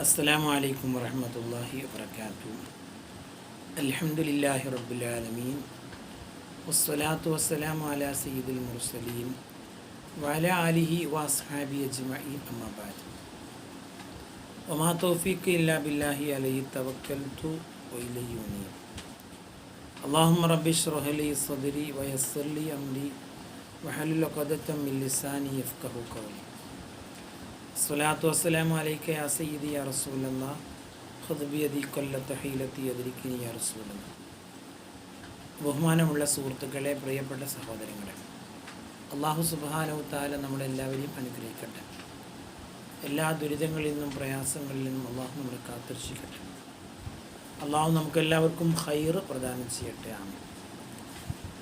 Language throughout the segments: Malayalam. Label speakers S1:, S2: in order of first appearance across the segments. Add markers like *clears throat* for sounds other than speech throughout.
S1: السلام عليكم ورحمة الله وبركاته الحمد لله رب العالمين والصلاة والسلام على سيد المرسلين وعلى آله وأصحابه أجمعين أما بعد وما توفيقي إلا بالله عليه توكلت وإليه أنيب اللهم رب اشرح لي صدري ويسر لي أمري وحلل عقدة من لساني يفقه قولي സ്വലാത്തു വസ്സലാം അലൈക്കെ യാ സയ്യിദി യാ റസൂലല്ല. ഹുദ്ബിയതി കൊല്ലത്ത് ഹീലത്തി എതിരിക്കിനി യാ റസൂലല്ല. ബഹുമാനമുള്ള സുഹൃത്തുക്കളെ പ്രിയപ്പെട്ട സഹോദരങ്ങളെ അള്ളാഹു സുബാനവും താല നമ്മളെല്ലാവരെയും അനുഗ്രഹിക്കട്ടെ. എല്ലാ ദുരിതങ്ങളിൽ നിന്നും പ്രയാസങ്ങളിൽ നിന്നും അള്ളാഹു നമ്മളെ കാത്തിരക്ഷിക്കട്ടെ. അള്ളാഹു നമുക്കെല്ലാവർക്കും ഹൈർ പ്രദാനം ചെയ്യട്ടെ. ആണ്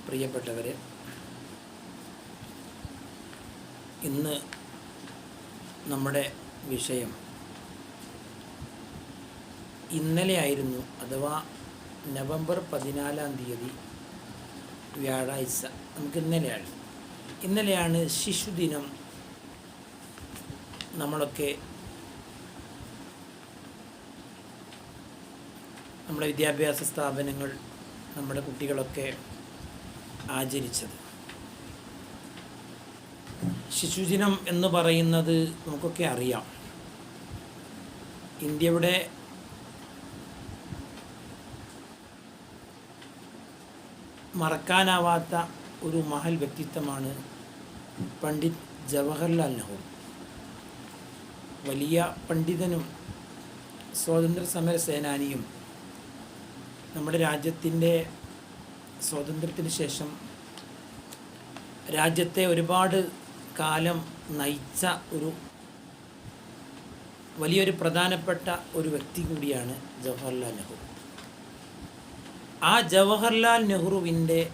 S1: പ്രിയപ്പെട്ടവരെ ഇന്ന് നമ്മുടെ വിഷയം. ഇന്നലെയായിരുന്നു അഥവാ നവംബർ പതിനാലാം തീയതി വ്യാഴാഴ്ച. നമുക്ക് ഇന്നലെയാണ്. ഇന്നലെയാണ് ശിശുദിനം നമ്മളൊക്കെ നമ്മുടെ വിദ്യാഭ്യാസ സ്ഥാപനങ്ങൾ നമ്മുടെ കുട്ടികളൊക്കെ ആചരിച്ചത്. ശിശുദിനം എന്ന് പറയുന്നത് നമുക്കൊക്കെ അറിയാം. ഇന്ത്യയുടെ മറക്കാനാവാത്ത ഒരു മഹൽ വ്യക്തിത്വമാണ് പണ്ഡിറ്റ് ജവഹർലാൽ നെഹ്റു. വലിയ പണ്ഡിതനും സ്വാതന്ത്ര്യ സമര സേനാനിയും നമ്മുടെ രാജ്യത്തിന്റെ സ്വാതന്ത്ര്യത്തിന് ശേഷം രാജ്യത്തെ ഒരുപാട് കാലം നയിച്ച ഒരു വലിയൊരു പ്രധാനപ്പെട്ട ഒരു വ്യക്തി കൂടിയാണ് ജവഹർലാൽ നെഹ്റു. ആ ജവഹർലാൽ നെഹ്റുവിന്റെ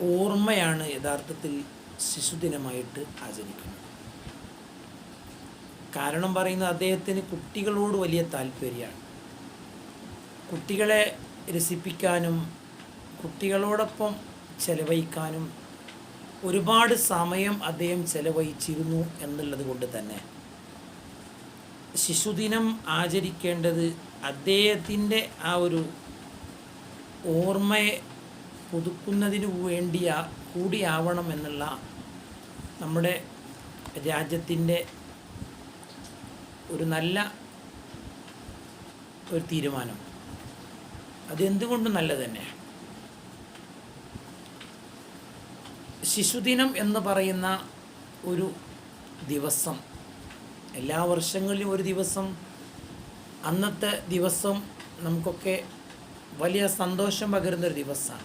S1: ഓർമ്മയാണ് യഥാർത്ഥത്തിൽ ശിശുദിനമായിട്ട് ആചരിക്കുന്നത്. കാരണം പറയുന്നത് അദ്ദേഹത്തിന് കുട്ടികളോട് വലിയ താല്പര്യമാണ്. കുട്ടികളെ രസിപ്പിക്കാനും കുട്ടികളോടൊപ്പം ചെലവഴിക്കാനും ഒരുപാട് സമയം അദ്ദേഹം ചെലവഴിച്ചിരുന്നു എന്നുള്ളത് കൊണ്ട് തന്നെ. ശിശുദിനം ആചരിക്കേണ്ടത് അദ്ദേഹത്തിന്റെ ആ ഒരു ഓർമ്മയെ പുതുക്കുന്നതിന് വേണ്ടിയ കൂടിയാവണം എന്നുള്ള നമ്മുടെ രാജ്യത്തിന്റെ ഒരു നല്ല ഒരു തീരുമാനം. അതെന്തുകൊണ്ടും നല്ലതന്നെയാണ് തന്നെ ശിശുദിനം എന്ന് പറയുന്ന ഒരു ദിവസം. എല്ലാ വർഷങ്ങളിലും ഒരു ദിവസം. അന്നത്തെ ദിവസം നമുക്കൊക്കെ വലിയ സന്തോഷം പകരുന്നൊരു ദിവസമാണ്.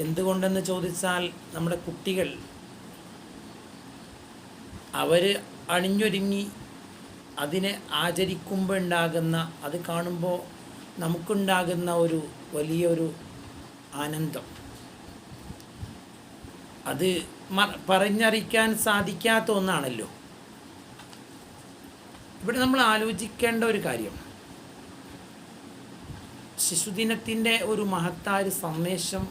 S1: എന്തുകൊണ്ടെന്ന് ചോദിച്ചാൽ നമ്മുടെ കുട്ടികൾ അവർ അണിഞ്ഞൊരുങ്ങി അതിനെ ആചരിക്കുമ്പോൾ ഉണ്ടാകുന്ന അത് കാണുമ്പോൾ നമുക്കുണ്ടാകുന്ന ഒരു വലിയൊരു ആനന്ദം. അത് പറഞ്ഞറിയിക്കാൻ സാധിക്കാത്ത ഒന്നാണല്ലോ. ഇവിടെ നമ്മൾ ആലോചിക്കേണ്ട ഒരു കാര്യം. ശിശുദിനത്തിന്റെ ഒരു മഹത്തായ സന്ദേശം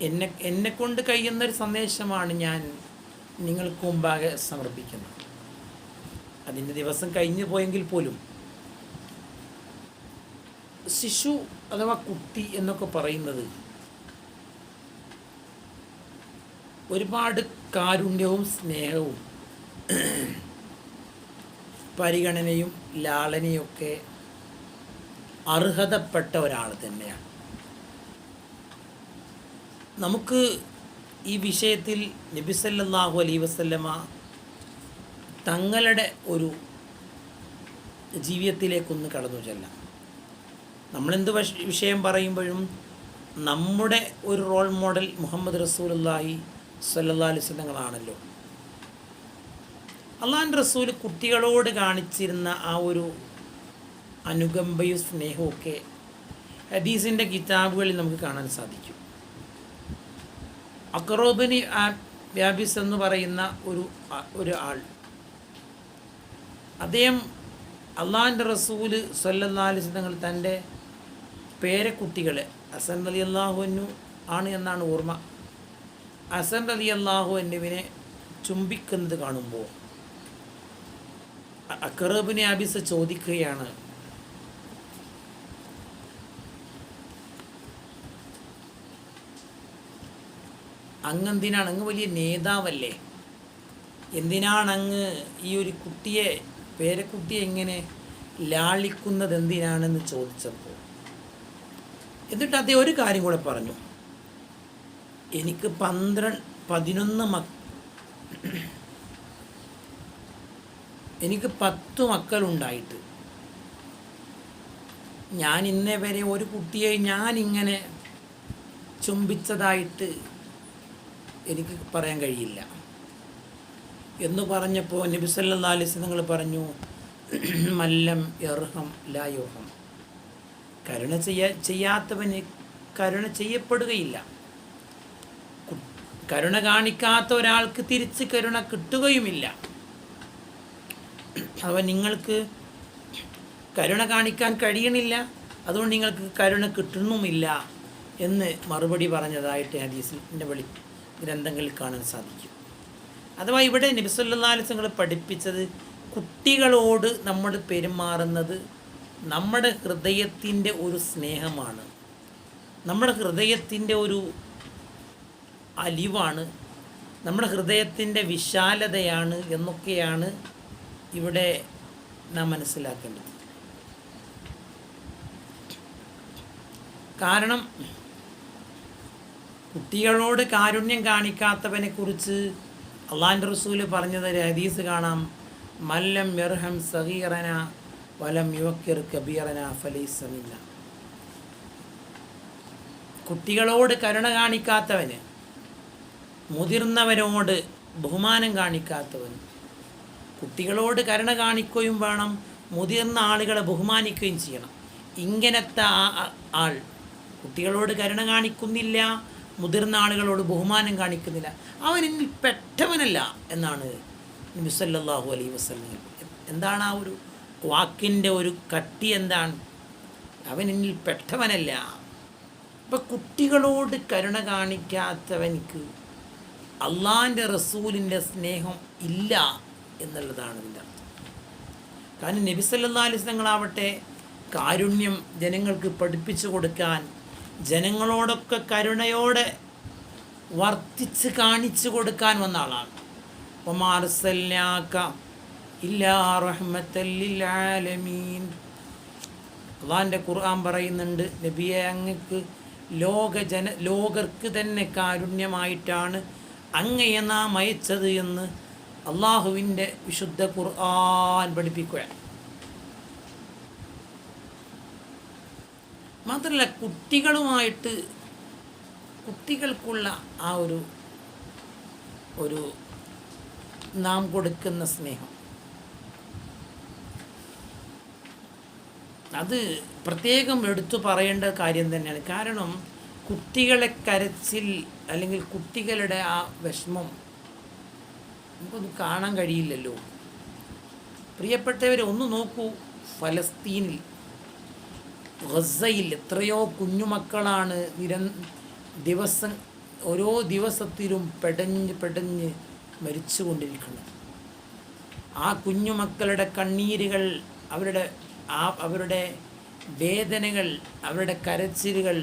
S1: എന്നെ എന്നെ കൊണ്ട് കഴിയുന്നൊരു സന്ദേശമാണ് ഞാൻ നിങ്ങൾക്ക് മുമ്പാകെ സമർപ്പിക്കുന്നത്. അതിന്റെ ദിവസം കഴിഞ്ഞു പോയെങ്കിൽ പോലും. ശിശു അഥവാ കുട്ടി എന്നൊക്കെ പറയുന്നത് ഒരുപാട് കാരുണ്യവും സ്നേഹവും പരിഗണനയും ലാളനയൊക്കെ അർഹതപ്പെട്ട ഒരാൾ തന്നെയാണ്. നമുക്ക് ഈ വിഷയത്തിൽ നബിസല്ലാഹു അലൈ വസല്ലമ തങ്ങളുടെ ഒരു ജീവിതത്തിലേക്കൊന്ന് കടന്നു ചെല്ലാം. നമ്മളെന്ത് വിഷയം പറയുമ്പോഴും നമ്മുടെ ഒരു റോൾ മോഡൽ മുഹമ്മദ് റസൂലുല്ലാഹി സല്ലാ അള്ളാൻ റസൂൽ കുട്ടികളോട് കാണിച്ചിരുന്ന ആ ഒരു അനുകമ്പയും സ്നേഹവും ഒക്കെ ഹദീസിന്റെ കിതാബുകളിൽ നമുക്ക് കാണാൻ സാധിക്കും. അക്രോബിനി വ്യാബിസ് എന്ന് പറയുന്ന ഒരു ഒരു ആൾ. അദ്ദേഹം അള്ളാഹിന്റെ റസൂൽ സല്ലല്ലാലിസ് തങ്ങൾ തന്റെ പേരക്കുട്ടികളെ ഹസൻ അലി അള്ളാഹുനു ആണ് എന്നാണ് ഓർമ്മ. അസൻ അലി അള്ളാഹു എന്നിവനെ ചുംബിക്കുന്നത് കാണുമ്പോൾ അക്കറബിനെ അബിസ ചോദിക്കുകയാണ് അങ്ങെന്തിനാണ് അങ്ങ് വലിയ നേതാവല്ലേ? എന്തിനാണ് അങ്ങ് ഈ ഒരു കുട്ടിയെ പേരക്കുട്ടിയെ എങ്ങനെ ലാളിക്കുന്നത് എന്തിനാണെന്ന് ചോദിച്ചപ്പോൾ? എന്നിട്ട് അദ്ദേഹം ഒരു കാര്യം കൂടെ പറഞ്ഞു. എനിക്ക് പന്ത്രണ്ട് പതിനൊന്ന് മക്ക എനിക്ക് പത്ത് മക്കളുണ്ടായിട്ട്. ഞാൻ ഇന്നേ വരെ ഒരു കുട്ടിയെ ഞാനിങ്ങനെ ചുംബിച്ചതായിട്ട് എനിക്ക് പറയാൻ കഴിയില്ല. എന്ന് പറഞ്ഞപ്പോൾ നബി സല്ലാ അലിസ് നിങ്ങൾ പറഞ്ഞു മല്ലം എർഹം ലായോഹം കരുണ ചെയ്യ ചെയ്യാത്തവന് കരുണ ചെയ്യപ്പെടുകയില്ല. കരുണ കാണിക്കാത്ത ഒരാൾക്ക് തിരിച്ച് കരുണ കിട്ടുകയുമില്ല. അവ നിങ്ങൾക്ക് കരുണ കാണിക്കാൻ കഴിയണില്ല അതുകൊണ്ട് നിങ്ങൾക്ക് കരുണ കിട്ടുന്നുമില്ല എന്ന് മറുപടി പറഞ്ഞതായിട്ട് ഹദീസിന്റെ വെളി ഗ്രന്ഥങ്ങളിൽ കാണാൻ സാധിക്കും. അഥവാ ഇവിടെ നബിസുല്ലാലിസങ്ങൾ പഠിപ്പിച്ചത് കുട്ടികളോട് നമ്മൾ പെരുമാറുന്നത് നമ്മുടെ ഹൃദയത്തിന്റെ ഒരു സ്നേഹമാണ്. നമ്മുടെ ഹൃദയത്തിന്റെ ഒരു അലിവാണ്. നമ്മുടെ ഹൃദയത്തിന്റെ വിശാലതയാണ് എന്നൊക്കെയാണ് ഇവിടെ നാം മനസ്സിലാക്കേണ്ടത്. കാരണം കുട്ടികളോട് കാരുണ്യം കാണിക്കാത്തവനെ കുറിച്ച് അള്ളാന്റെ റസൂൽ പറഞ്ഞത് ഹദീസ് കാണാം. മല്ലം മെർഹം സഹീറന വലം യുവക്കിർ കബീറന ഫലീസമില്ല. കുട്ടികളോട് കരുണ കാണിക്കാത്തവന് മുതിർന്നവരോട് ബഹുമാനം കാണിക്കാത്തവൻ. കുട്ടികളോട് കരുണ കാണിക്കുകയും വേണം മുതിർന്ന ആളുകളെ ബഹുമാനിക്കുകയും ചെയ്യണം. ഇങ്ങനത്തെ ആൾ കുട്ടികളോട് കരുണ കാണിക്കുന്നില്ല മുതിർന്ന ആളുകളോട് ബഹുമാനം കാണിക്കുന്നില്ല. അവൻ എന്നിൽ പെട്ടവനല്ല എന്നാണ് നബി അലൈ വസ്ലം എന്താണ് ആ ഒരു വാക്കിന്റെ ഒരു കട്ടി എന്താണ്? അവൻ എന്നിൽ പെട്ടവനല്ല അപ്പം കുട്ടികളോട് കരുണ കാണിക്കാത്തവനിക്ക് അള്ളാഹിന്റെ റസൂലിന്റെ സ്നേഹം ഇല്ല എന്നുള്ളതാണ് ഇതിന്റെ അർത്ഥം. കാരണം നബി കാരുണ്യം ജനങ്ങൾക്ക് പഠിപ്പിച്ചു കൊടുക്കാൻ ജനങ്ങളോടൊക്കെ കരുണയോടെ വർത്തിച്ച് കാണിച്ചു കൊടുക്കാൻ വന്ന ആളാണ്. ഒമാർസല്ലാക്ക ഇല്ലാ റഹ്മത്തല്ലിൽ ആലമീൻ. അള്ളാഹിന്റെ ഖുർആൻ പറയുന്നുണ്ട് നബിയെ അങ്ങക്ക് ലോക ജന ലോകർക്ക് തന്നെ കാരുണ്യമായിട്ടാണ് അങ്ങയെ നാം അയച്ചത് എന്ന് അള്ളാഹുവിന്റെ വിശുദ്ധ ഖുർആൻ പഠിപ്പിക്കുക മാത്രമല്ല കുട്ടികളുമായിട്ട് കുട്ടികൾക്കുള്ള ആ ഒരു ഒരു നാം കൊടുക്കുന്ന സ്നേഹം. അത് പ്രത്യേകം എടുത്തു പറയേണ്ട കാര്യം തന്നെയാണ്. കാരണം കുട്ടികളെ കരച്ചിൽ അല്ലെങ്കിൽ കുട്ടികളുടെ ആ വിഷമം നമുക്കൊന്നും കാണാൻ കഴിയില്ലല്ലോ. പ്രിയപ്പെട്ടവരെ ഒന്ന് നോക്കൂ. ഫലസ്തീനിൽ ഗസയിൽ എത്രയോ കുഞ്ഞുമക്കളാണ് നിര ദിവസം ഓരോ ദിവസത്തിലും പെടഞ്ഞ് പെടഞ്ഞ് മരിച്ചുകൊണ്ടിരിക്കുന്നത്. ആ കുഞ്ഞുമക്കളുടെ കണ്ണീരുകൾ അവരുടെ ആ അവരുടെ വേദനകൾ അവരുടെ കരച്ചിലുകൾ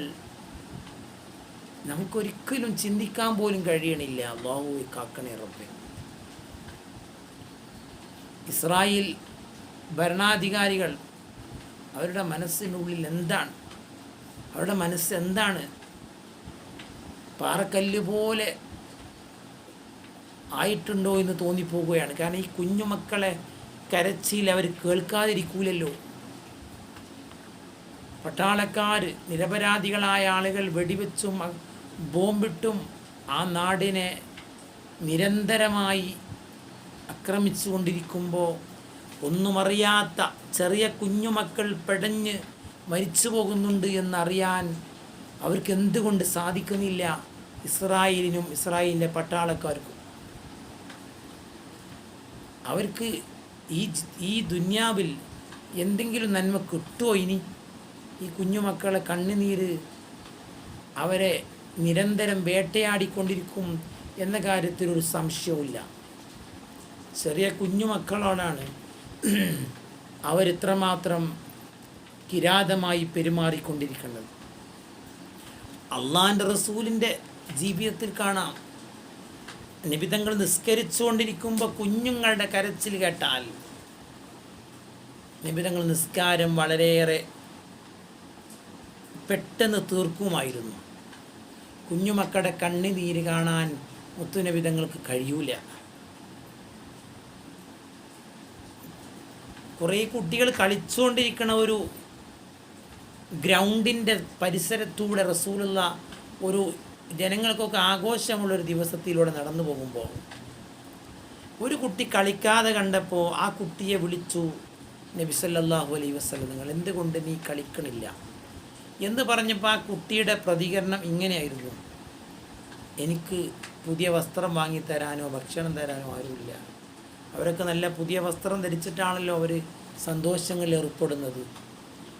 S1: നമുക്കൊരിക്കലും ചിന്തിക്കാൻ പോലും കഴിയണില്ല. അള്ളാഹു കാക്കണേ റബ്ബെ. ഇസ്രായേൽ ഭരണാധികാരികൾ അവരുടെ മനസ്സിനുള്ളിൽ എന്താണ്? അവരുടെ മനസ്സ് എന്താണ്? പാറക്കല്ല് പോലെ ആയിട്ടുണ്ടോ എന്ന് തോന്നിപ്പോവുകയാണ് കാരണം ഈ കുഞ്ഞുമക്കളെ കരച്ചിൽ അവർ കേൾക്കാതിരിക്കൂലല്ലോ. പട്ടാളക്കാർ നിരപരാധികളായ ആളുകൾ വെടിവെച്ചും ബോംബിട്ടും ആ നാടിനെ നിരന്തരമായി ആക്രമിച്ചു കൊണ്ടിരിക്കുമ്പോൾ ഒന്നുമറിയാത്ത ചെറിയ കുഞ്ഞുമക്കൾ പെടഞ്ഞ് മരിച്ചു പോകുന്നുണ്ട് എന്നറിയാൻ അവർക്ക് എന്തുകൊണ്ട് സാധിക്കുന്നില്ല ഇസ്രായേലിനും ഇസ്രായേലിന്റെ പട്ടാളക്കാർക്കും. അവർക്ക് ഈ ഈ ദുന്യാവിൽ എന്തെങ്കിലും നന്മ കിട്ടുമോ ഇനി? ഈ കുഞ്ഞുമക്കളെ കണ്ണുനീര് അവരെ നിരന്തരം വേട്ടയാടിക്കൊണ്ടിരിക്കും എന്ന കാര്യത്തിൽ ഒരു സംശയവുമില്ല. ചെറിയ കുഞ്ഞു മക്കളോടാണ് *clears throat* അവരിത്രമാത്രം കിരാതമായി പെരുമാറിക്കൊണ്ടിരിക്കുന്നത്. അള്ളാന്റെ റസൂലിന്റെ ജീവിതത്തിൽ കാണാം. നിബിതങ്ങൾ നിസ്കരിച്ചുകൊണ്ടിരിക്കുമ്പോൾ കുഞ്ഞുങ്ങളുടെ കരച്ചിൽ കേട്ടാൽ നിബിതങ്ങൾ നിസ്കാരം വളരെയേറെ പെട്ടെന്ന് തീർക്കുമായിരുന്നു. കുഞ്ഞുമക്കളുടെ കണ്ണുനീര് കാണാൻ മുത്തുനബിതങ്ങൾക്ക് കഴിയൂല. കുറേ കുട്ടികൾ കളിച്ചുകൊണ്ടിരിക്കുന്ന ഒരു ഗ്രൗണ്ടിന്റെ പരിസരത്തൂടെ റസൂലുള്ള ഒരു ജനങ്ങൾക്കൊക്കെ ആഘോഷമുള്ള ഒരു ദിവസത്തിലൂടെ നടന്നു പോകുമ്പോൾ ഒരു കുട്ടി കളിക്കാതെ കണ്ടപ്പോൾ ആ കുട്ടിയെ വിളിച്ചു നബിസല്ലാഹു അലൈഹി വസല്ലം നിങ്ങൾ എന്തുകൊണ്ട് നീ കളിക്കണില്ല? എന്ന് പറഞ്ഞപ്പോൾ ആ കുട്ടിയുടെ പ്രതികരണം ഇങ്ങനെയായിരുന്നു. എനിക്ക് പുതിയ വസ്ത്രം വാങ്ങി തരാനോ ഭക്ഷണം തരാനോ ആരുമില്ല. അവരൊക്കെ നല്ല പുതിയ വസ്ത്രം ധരിച്ചിട്ടാണല്ലോ അവർ സന്തോഷങ്ങളിൽ ഏർപ്പെടുന്നത്.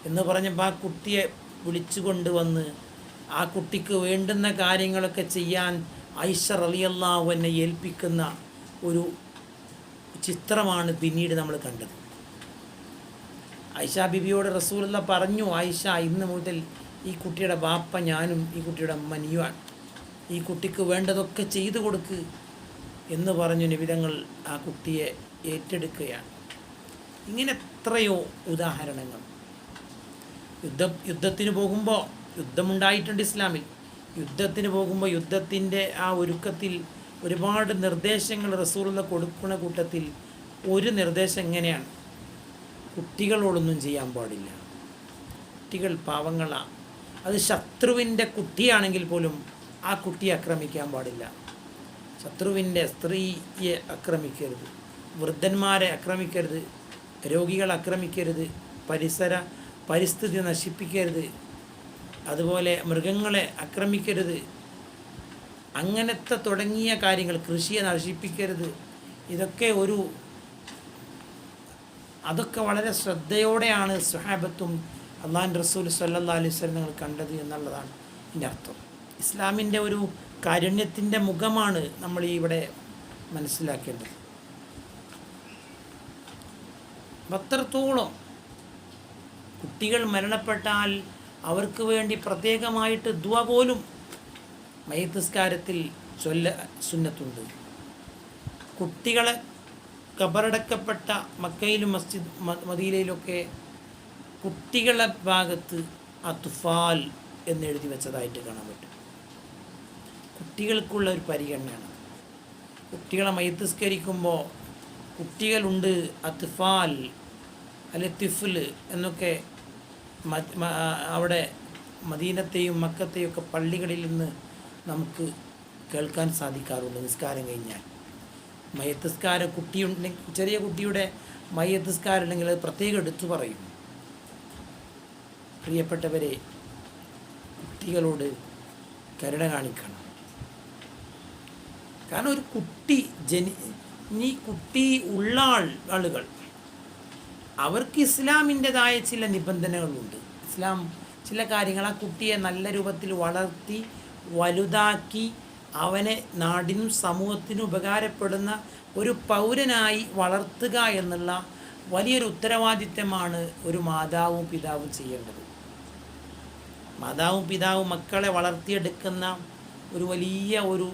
S1: എന്ന് പറഞ്ഞപ്പോൾ ആ കുട്ടിയെ വിളിച്ചു കൊണ്ടുവന്ന് ആ കുട്ടിക്ക് വേണ്ടുന്ന കാര്യങ്ങളൊക്കെ ചെയ്യാൻ ഐഷ റളിയല്ലാഹു എന്നെ ഏൽപ്പിക്കുന്ന ഒരു ചിത്രമാണ് പിന്നീട് നമ്മൾ കണ്ടത്. ഐഷ ബിബിയോട് റസൂലുള്ള പറഞ്ഞു ആയിഷ ഇന്ന് മുതൽ ഈ കുട്ടിയുടെ ബാപ്പ ഞാനും ഈ കുട്ടിയുടെ അമ്മ നീയുമാണ് ഈ കുട്ടിക്ക് വേണ്ടതൊക്കെ ചെയ്തു കൊടുക്ക് എന്ന് പറഞ്ഞു നിബിധങ്ങൾ ആ കുട്ടിയെ ഏറ്റെടുക്കുകയാണ്. ഇങ്ങനെ എത്രയോ ഉദാഹരണങ്ങൾ. യുദ്ധ യുദ്ധത്തിന് പോകുമ്പോൾ യുദ്ധമുണ്ടായിട്ടുണ്ട് ഇസ്ലാമിൽ. യുദ്ധത്തിന് പോകുമ്പോൾ യുദ്ധത്തിന്റെ ആ ഒരുക്കത്തിൽ ഒരുപാട് നിർദ്ദേശങ്ങൾ റസൂലുള്ള കൊടുക്കുന്ന കൂട്ടത്തിൽ ഒരു നിർദ്ദേശം എങ്ങനെയാണ്? കുട്ടികളോടൊന്നും ചെയ്യാൻ പാടില്ല. കുട്ടികൾ പാവങ്ങളാണ് അത് ശത്രുവിന്റെ കുട്ടിയാണെങ്കിൽ പോലും ആ കുട്ടിയെ ആക്രമിക്കാൻ പാടില്ല. ശത്രുവിന്റെ സ്ത്രീയെ ആക്രമിക്കരുത്. വൃദ്ധന്മാരെ ആക്രമിക്കരുത്. രോഗികളെ ആക്രമിക്കരുത്. പരിസര പരിസ്ഥിതി നശിപ്പിക്കരുത്. അതുപോലെ മൃഗങ്ങളെ ആക്രമിക്കരുത്. അങ്ങനത്തെ തുടങ്ങിയ കാര്യങ്ങൾ കൃഷിയെ നശിപ്പിക്കരുത്. ഇതൊക്കെ ഒരു അതൊക്കെ വളരെ ശ്രദ്ധയോടെയാണ് സുഹാബത്തും അള്ളാൻ റസൂൽ സല്ലാ അലൈഹി സ്വലങ്ങൾ കണ്ടത് എന്നുള്ളതാണ് എന്റെ അർത്ഥം. ഇസ്ലാമിന്റെ ഒരു കാരുണ്യത്തിന്റെ മുഖമാണ് നമ്മൾ ഇവിടെ മനസ്സിലാക്കേണ്ടത്. അത്രത്തോളം കുട്ടികൾ മരണപ്പെട്ടാൽ അവർക്ക് വേണ്ടി പ്രത്യേകമായിട്ട് ദ്വ പോലും മയത്തിസ്കാരത്തിൽ ചൊല്ല സുന്നത്തുണ്ട്. കുട്ടികളെ കബറടക്കപ്പെട്ട മക്കയിലും മസ്ജിദ് മദീലയിലൊക്കെ കുട്ടികളെ ഭാഗത്ത് അത്തുഫാൽ എന്നെഴുതി വെച്ചതായിട്ട് കാണാൻ പറ്റും. കുട്ടികൾക്കുള്ള ഒരു പരിഗണനയാണ്. കുട്ടികളെ മയത്തിസ്കരിക്കുമ്പോൾ കുട്ടികളുണ്ട് അത്ഫാൽ അല്ലെ തിഫിൽ എന്നൊക്കെ അവിടെ മദീനത്തെയും മക്കത്തെയും ഒക്കെ പള്ളികളിൽ നിന്ന് നമുക്ക് കേൾക്കാൻ സാധിക്കാറുണ്ട്. നിസ്കാരം കഴിഞ്ഞാൽ. മയത്തിസ്കാരം കുട്ടിയുണ്ടെങ്കിൽ ചെറിയ കുട്ടിയുടെ മയത്തസ്കാരം ഉണ്ടെങ്കിൽ അത് പ്രത്യേകം എടുത്തു പറയും. പ്രിയപ്പെട്ടവരെ കുട്ടികളോട് കരുണ കാണിക്കണം. കാരണം ഒരു കുട്ടി ജനി ഇനി കുട്ടി ഉള്ള ആളുകൾ അവർക്ക് ഇസ്ലാമിന്റെതായ ചില നിബന്ധനകളുണ്ട്. ഇസ്ലാം ചില കാര്യങ്ങൾ ആ കുട്ടിയെ നല്ല രൂപത്തിൽ വളർത്തി വലുതാക്കി അവനെ നാടിനും സമൂഹത്തിനും ഉപകാരപ്പെടുന്ന ഒരു പൗരനായി വളർത്തുക എന്നുള്ള വലിയൊരു ഉത്തരവാദിത്തമാണ് ഒരു മാതാവും പിതാവും ചെയ്യേണ്ടത്. മാതാവും പിതാവും മക്കളെ വളർത്തിയെടുക്കുന്ന ഒരു വലിയ ഒരു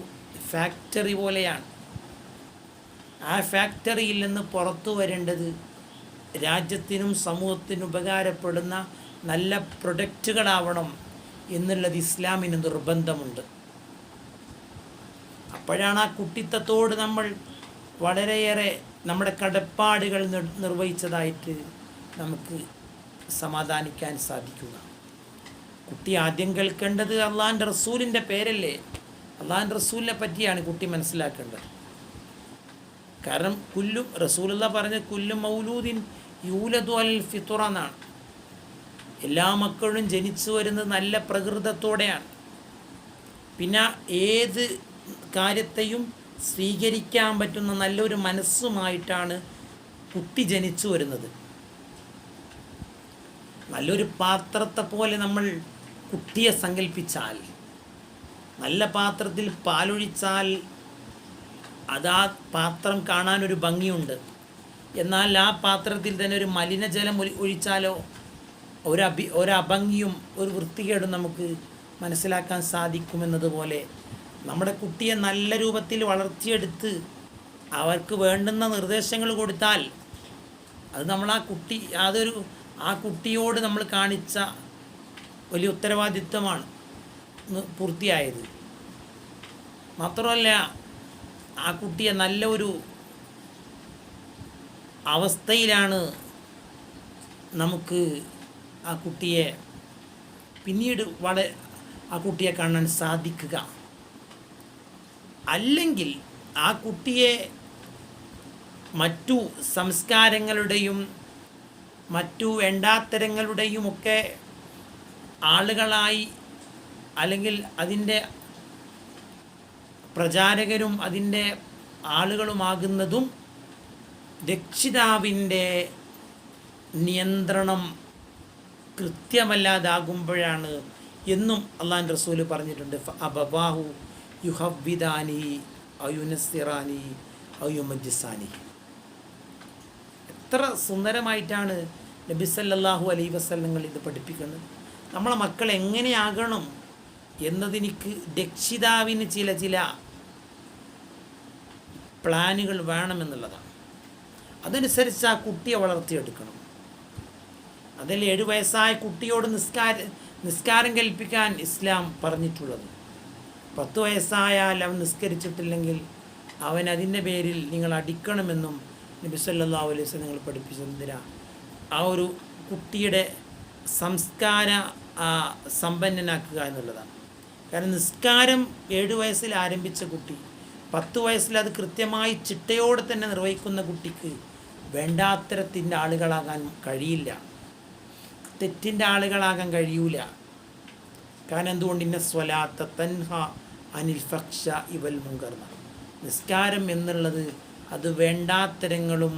S1: ഫാക്ടറി പോലെയാണ്. ആ ഫാക്ടറിയിൽ നിന്ന് പുറത്തു വരേണ്ടത് രാജ്യത്തിനും സമൂഹത്തിനും ഉപകാരപ്പെടുന്ന നല്ല പ്രൊഡക്റ്റുകളാവണം എന്നുള്ളത് ഇസ്ലാമിന് നിർബന്ധമുണ്ട്. അപ്പോഴാണ് ആ കുട്ടിത്തത്തോട് നമ്മൾ വളരെയേറെ നമ്മുടെ കടപ്പാടുകൾ നിർവഹിച്ചതായിട്ട് നമുക്ക് സമാധാനിക്കാൻ സാധിക്കുക. കുട്ടി ആദ്യം കേൾക്കേണ്ടത് അള്ളാഹാൻ റസൂലിന്റെ പേരല്ലേ? അള്ളാഹാൻ റസൂലിനെ പറ്റിയാണ് കുട്ടി മനസ്സിലാക്കേണ്ടത്. കാരണം കുല്ലും റസൂലുള്ള പറഞ്ഞ കുല്ലും മൗലൂദിൻ യൂലദു അൽ ഫിത്തുറ എന്നാണ്. എല്ലാ മക്കളും ജനിച്ചു വരുന്നത് നല്ല പ്രകൃതത്തോടെയാണ്. പിന്നെ ഏത് കാര്യത്തെയും സ്വീകരിക്കാൻ പറ്റുന്ന നല്ലൊരു മനസ്സുമായിട്ടാണ് കുട്ടി ജനിച്ചു വരുന്നത്. നല്ലൊരു പാത്രത്തെ പോലെ നമ്മൾ കുട്ടിയെ സങ്കല്പിച്ചാൽ നല്ല പാത്രത്തിൽ പാലൊഴിച്ചാൽ അതാ പാത്രം കാണാനൊരു ഭംഗിയുണ്ട്. എന്നാൽ ആ പാത്രത്തിൽ തന്നെ ഒരു മലിനജലം ഒഴിച്ചാലോ ഒരഭി ഒരഭംഗിയും ഒരു വൃത്തികേടും നമുക്ക് മനസ്സിലാക്കാൻ സാധിക്കുമെന്നതുപോലെ നമ്മുടെ കുട്ടിയെ നല്ല രൂപത്തിൽ വളർത്തിയെടുത്ത് അവർക്ക് വേണ്ടുന്ന നിർദ്ദേശങ്ങൾ കൊടുത്താൽ അത് നമ്മൾ ആ കുട്ടി അതൊരു ആ കുട്ടിയോട് നമ്മൾ കാണിച്ച വലിയ ഉത്തരവാദിത്വമാണ് പൂർത്തിയായത്. മാത്രമല്ല ആ കുട്ടിയെ നല്ല ഒരു അവസ്ഥയിലാണ് നമുക്ക് ആ കുട്ടിയെ പിന്നീട് വളരെ ആ കുട്ടിയെ കാണാൻ സാധിക്കുക. അല്ലെങ്കിൽ ആ കുട്ടിയെ മറ്റു സംസ്കാരങ്ങളുടെയും മറ്റു വേണ്ടാത്തരങ്ങളുടെയും ഒക്കെ ആളുകളായി അല്ലെങ്കിൽ അതിന്റെ പ്രചാരകരും അതിന്റെ ആളുകളുമാകുന്നതും രക്ഷിതാവിന്റെ നിയന്ത്രണം കൃത്യമല്ലാതാകുമ്പോഴാണ് എന്നും അള്ളാൻ റസൂൽ പറഞ്ഞിട്ടുണ്ട്. അബബാഹു യുഹബിദാനി അയുനസിറാനി അയുമജിസാനി എത്ര സുന്ദരമായിട്ടാണ് നബി സല്ലല്ലാഹു അലൈ വസ്ലങ്ങൾ ഇത് പഠിപ്പിക്കുന്നത്. നമ്മളെ മക്കൾ എങ്ങനെയാകണം എന്നതിനിക്ക് രക്ഷിതാവിന് ചില ചില പ്ലാനുകൾ വേണമെന്നുള്ളതാണ്. അതനുസരിച്ച് ആ കുട്ടിയെ വളർത്തിയെടുക്കണം. അതിൽ ഏഴു വയസ്സായ കുട്ടിയോട് നിസ്കാര നിസ്കാരം കൽപ്പിക്കാൻ ഇസ്ലാം പറഞ്ഞിട്ടുള്ളത്. പത്ത് വയസ്സായാൽ അവൻ നിസ്കരിച്ചിട്ടില്ലെങ്കിൽ അവൻ അതിന്റെ പേരിൽ നിങ്ങൾ അടിക്കണമെന്നും നബി വസല്ലം നിങ്ങൾ പഠിപ്പിച്ചെന്തിനാ ആ ഒരു കുട്ടിയുടെ സംസ്കാര സമ്പന്നനാക്കുക എന്നുള്ളതാണ്. കാരണം നിസ്കാരം ഏഴ് വയസ്സിൽ ആരംഭിച്ച കുട്ടി പത്ത് വയസ്സിൽ അത് കൃത്യമായി ചിട്ടയോടെ തന്നെ നിർവഹിക്കുന്ന കുട്ടിക്ക് വേണ്ടാത്തരത്തിന്റെ ആളുകളാകാൻ കഴിയില്ല. തെറ്റിന്റെ ആളുകളാകാൻ കഴിയൂല. കാരണം എന്തുകൊണ്ട്? ഇന്ന സ്വലാത്ത തൻഹ അനിൽ ഫക്ഷ ഇവൽ മുങ്കർന്ന നിസ്കാരം എന്നുള്ളത് അത് വേണ്ടാത്തരങ്ങളും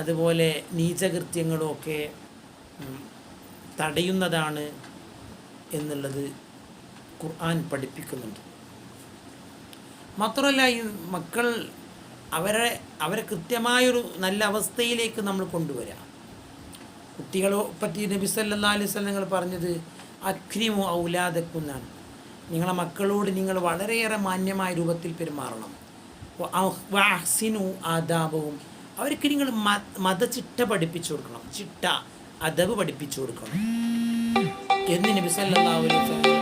S1: അതുപോലെ നീചകൃത്യങ്ങളും ഒക്കെ തടയുന്നതാണ് എന്നുള്ളത് ഖുർആൻ പഠിപ്പിക്കുന്നുണ്ട്. മാത്രമല്ല ഈ മക്കൾ അവരെ അവരെ കൃത്യമായൊരു നല്ല അവസ്ഥയിലേക്ക് നമ്മൾ കൊണ്ടുവരാം. കുട്ടികളെ പറ്റി നബി സല്ലാ അലൈഹി സ്വലങ്ങൾ പറഞ്ഞത് അക്രിമു ഔലാദക്കുന്നാണ്. നിങ്ങളെ മക്കളോട് നിങ്ങൾ വളരെയേറെ മാന്യമായ രൂപത്തിൽ പെരുമാറണം. വ ആദാപവും അവർക്ക് നിങ്ങൾ മത മതചിട്ട പഠിപ്പിച്ചു കൊടുക്കണം. ചിട്ട അദബ് പഠിപ്പിച്ചു കൊടുക്കണം. എന്ന് നബി സല്ലല്ലാഹു അലൈഹി വസല്ലം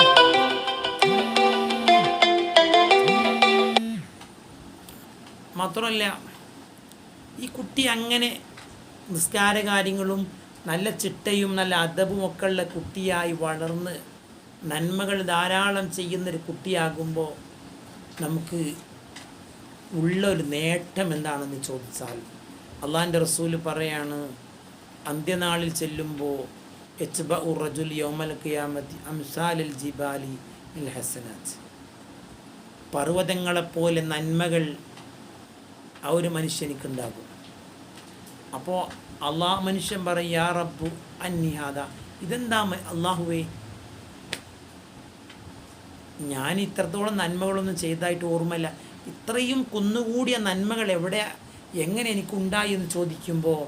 S1: മാത്രമല്ല ഈ കുട്ടി അങ്ങനെ നിസ്കാര കാര്യങ്ങളും നല്ല ചിട്ടയും നല്ല അദബും ഒക്കെ ഉള്ള കുട്ടിയായി വളർന്ന് നന്മകൾ ധാരാളം ചെയ്യുന്നൊരു കുട്ടിയാകുമ്പോൾ നമുക്ക് ഉള്ളൊരു നേട്ടം എന്താണെന്ന് ചോദിച്ചാൽ അള്ളാന്റെ റസൂൽ പറയാണ് അന്ത്യനാളിൽ ചെല്ലുമ്പോൾ എച്ച് ബ ഉറജുൽ യോമൽ ഖിയാമത്തി അംസാലിൽ ജിബാലി മിൽ ഹസനാത്ത് പർവതങ്ങളെപ്പോലെ നന്മകൾ ആ ഒരു മനുഷ്യനിക്കുണ്ടാകും. അപ്പോൾ അള്ളാഹ് മനുഷ്യൻ പറയും യാ റബ്ബു അന്യാദ ഇതെന്താ അള്ളാഹുവേ ഞാൻ ഇത്രത്തോളം നന്മകളൊന്നും ചെയ്തതായിട്ട് ഓർമ്മയില്ല. ഇത്രയും കുന്നുകൂടിയ നന്മകൾ എവിടെ എങ്ങനെ എനിക്കുണ്ടായി എന്ന് ചോദിക്കുമ്പോൾ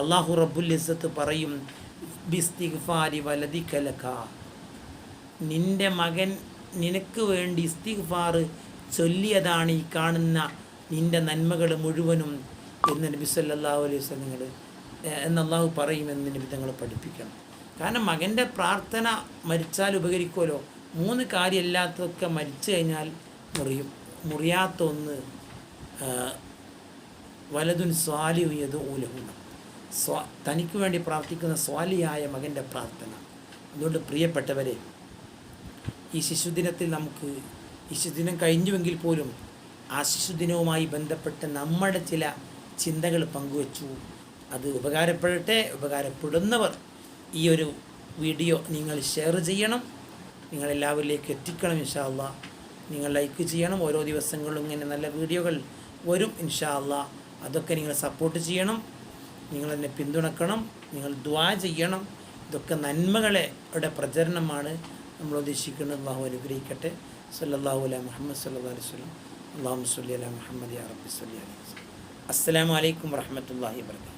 S1: അള്ളാഹു റബ്ബുൽ ഇസ്സത്ത് പറയും ബിസ്തിഗ്ഫാരി വലതി കലക്ക നിന്റെ മകൻ നിനക്ക് വേണ്ടി ഇസ്തിഗ്ഫാർ ചൊല്ലിയതാണ് ഈ കാണുന്ന നിന്റെ നന്മകൾ മുഴുവനും എന്ന് നബി സല്ലല്ലാഹു അലൈഹി വസല്ലങ്ങൾ എന്ന് അള്ളാഹു പറയുമെന്ന് നബി തങ്ങൾ പഠിപ്പിക്കണം. കാരണം മകന്റെ പ്രാർത്ഥന മരിച്ചാൽ ഉപകരിക്കുമല്ലോ. മൂന്ന് കാര്യമില്ലാത്തതൊക്കെ മരിച്ചു കഴിഞ്ഞാൽ മുറിയും. മുറിയാത്തൊന്ന് വലതുൻ സ്വാലിയും ഊലഹുന്ന സ്വാ തനിക്ക് വേണ്ടി പ്രാർത്ഥിക്കുന്ന സ്വാലിയായ മകന്റെ പ്രാർത്ഥന. അതുകൊണ്ട് പ്രിയപ്പെട്ടവരെ ഈ ശിശുദിനത്തിൽ നമുക്ക് ഈ ശിശുദിനം കഴിഞ്ഞുവെങ്കിൽ പോലും ആ ശിശുദിനവുമായി ബന്ധപ്പെട്ട് നമ്മുടെ ചില ചിന്തകൾ പങ്കുവച്ചു. അത് ഉപകാരപ്പെടട്ടെ ഉപകാരപ്പെടുന്നവർ ഈ ഒരു വീഡിയോ നിങ്ങൾ ഷെയർ ചെയ്യണം. നിങ്ങളെല്ലാവരിലേക്ക് എത്തിക്കണം ഇൻഷാ നിങ്ങൾ ലൈക്ക് ചെയ്യണം ഓരോ ദിവസങ്ങളിലും ഇങ്ങനെ നല്ല വീഡിയോകൾ വരും ഇൻഷാ അതൊക്കെ നിങ്ങൾ സപ്പോർട്ട് ചെയ്യണം നിങ്ങൾ എന്നെ പിന്തുണക്കണം നിങ്ങൾ ദ്വാ ചെയ്യണം. ഇതൊക്കെ നന്മകളെ യുടെ പ്രചരണമാണ്. നമ്മൾ ഉദ്ദേശിക്കുന്നത് അള്ളാഹു അനുഗ്രഹിക്കട്ടെ. സല്ലാഹു അലൈഹി മുഹമ്മദ് സല്ലാ അലൈഹി സ്വലം അള്ളാഹു സല്ലി അല മുഹമ്മദ് അറബി സല്ലി അലൈഹി അസ്സലാമു അലൈക്കും വറഹ്മത്തുള്ളാഹി വബറകാതുഹു.